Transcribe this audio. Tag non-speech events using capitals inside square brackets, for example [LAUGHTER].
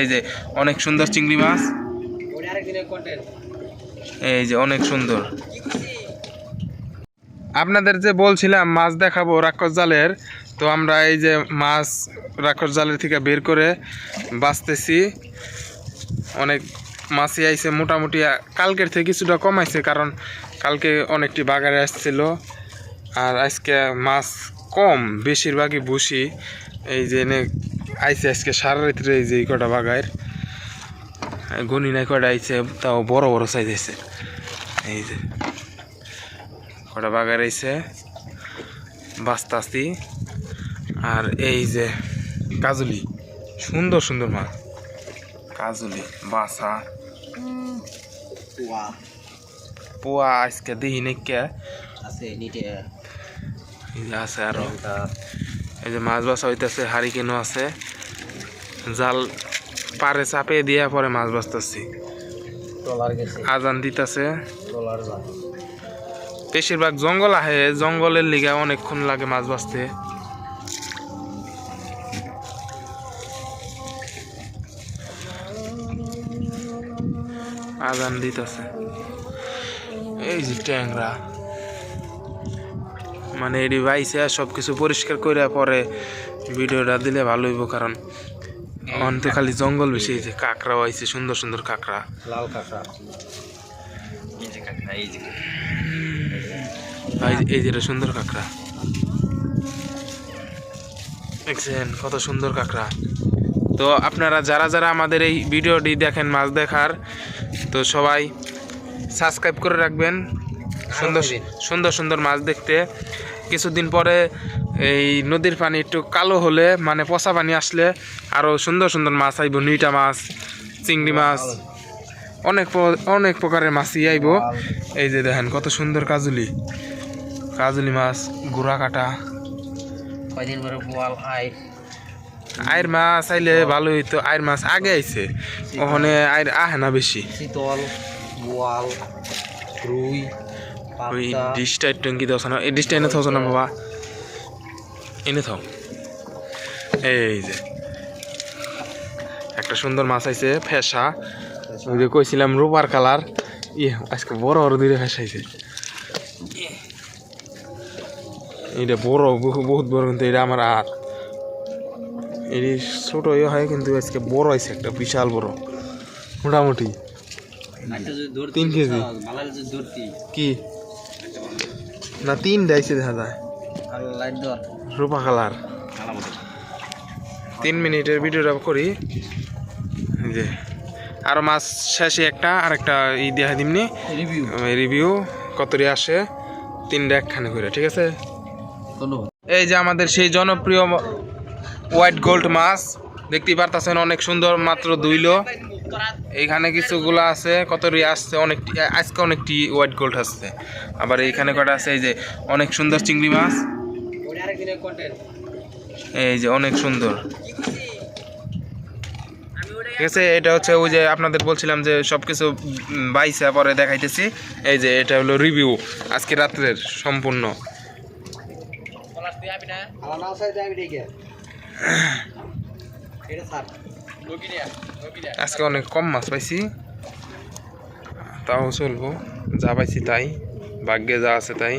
এই যে অনেক সুন্দর চিংড়ি মাছ। এই যে অনেক সুন্দর। আপনাদের যে বলছিলাম মাছ দেখাবো রাক্ষস জালের, তো আমরা এই যে মাছ রাক্ষস জালের থেকে বের করে বাঁচতেছি। অনেক মাছই আইছে মোটামুটি, কালকের থেকে কিছুটা কমাইছে কারণ কালকে অনেকটি বাগারে আসছিল। আর আজকে মাছ কম, বেশিরভাগই বসি এই যে আইছে আজকে সারা রাত্রে এই যে কটা বাগায়ের গনি নাই কটা আইছে তাও বড় বড় সাইজ আইছে। এই যে কটা বাগার আইছে বাস্তাস্তি আর এই যে কাজুলি সুন্দর সুন্দর মাছ। কাজুলি বাসা পোয়া। পোয়া আজকে দিহি নাকি আছে আছে আরও। এই যে মাছ বাছা হইতেছে হারিকেনও আছে। জাল পারে চাপে দিয়া পরে মাছ বাঁচতেছি আজান দিতেছে। বেশিরভাগ জঙ্গল আহে জঙ্গলের লিগে অনেকক্ষণ লাগে মাছ বাঁচতে আজান দিতেছে। এই যে ট্যাংরা। মানে এডি বাইছে সব কিছু পরিষ্কার করে পরে ভিডিওটা দিলে ভালো হইব কারণ অন্তে খালি জঙ্গল বেশি যে কাঁকড়াও আইছে সুন্দর সুন্দর কাঁকড়া। লাল কাঁকড়া। এই যে কাঁকড়া এই যে এই যে- এই যেটা সুন্দর কাঁকড়া। দেখছেন কত সুন্দর কাঁকড়া। তো আপনারা যারা যারা আমাদের এই ভিডিওটি দেখেন মাছ দেখার তো সবাই সাবস্ক্রাইব করে রাখবেন। সুন্দর সুন্দর সুন্দর মাছ দেখতে। কিছুদিন পরে এই নদীর পানি একটু কালো হলে মানে পচা পানি আসলে আরও সুন্দর সুন্দর মাছ আইব নিটা মাছ চিংড়ি মাছ অনেক অনেক প্রকারের মাছই আইব। এই যে দেখেন কত সুন্দর কাজুলি। কাজুলি মাছ গুড়া কাটা। কয়দিন পরে আই আয়ের মাছ আইলে ভালো হইতো। আয়ের মাছ আগে আইছে ওখানে আয়ের আহে না বেশি। শীতল বোয়াল রুই। ওই ডিশটা টঙ্কি দেওয়া না? এই ডিশটা এনে থাকছ না বাবা। এনে থাও। এই যে। একটা সুন্দর মাছ আইছে ফেসা। ওই যে কইছিলাম রূপার কালার। ইয়ে আজকে বড় বড় দুইটা ফেসা আইছে। এটা বড় বহু বহুত বড় কিন্তু এটা আমার আর। এটি ছোট ইয়ে হয় কিন্তু আজকে বড় হয়েছে একটা বিশাল বড়। মোটামুটি। একটা তিন কেজি। কি? না তিন ডাইছে দেখা যায়। রূপা কালার। তিন মিনিটের ভিডিওটা করি। যে আরও মাছ শেষে একটা আর একটা ই দেখা দিমনি রিভিউ রিভিউ কতরি আসে তিনটা একখানে করে ঠিক আছে? এই যে আমাদের সেই জনপ্রিয় হোয়াইট গোল্ড মাছ দেখতেই পারতেছেন অনেক সুন্দর মাত্র দুইলো এইখানে কিছুগুলো আছে কত রি আসছে অনেকটি আজকে অনেকটি হোয়াইট গোল্ড আসছে। আবার এইখানে কটা আছে এই যে অনেক সুন্দর চিংড়ি মাছ। এই যে অনেক সুন্দর। ঠিক আছে এটা হচ্ছে ওই যে আপনাদের বলছিলাম যে সব কিছু বাইসে পরে দেখাইতেছি। এই যে এটা হলো রিভিউ আজকে রাত্রের সম্পূর্ণ। [CLEARS THROAT] এটা আজকে অনেক কম মাছ পাইছি। তাও চলবো। যা পাইছি তাই। ভাগ্যে যা আছে তাই।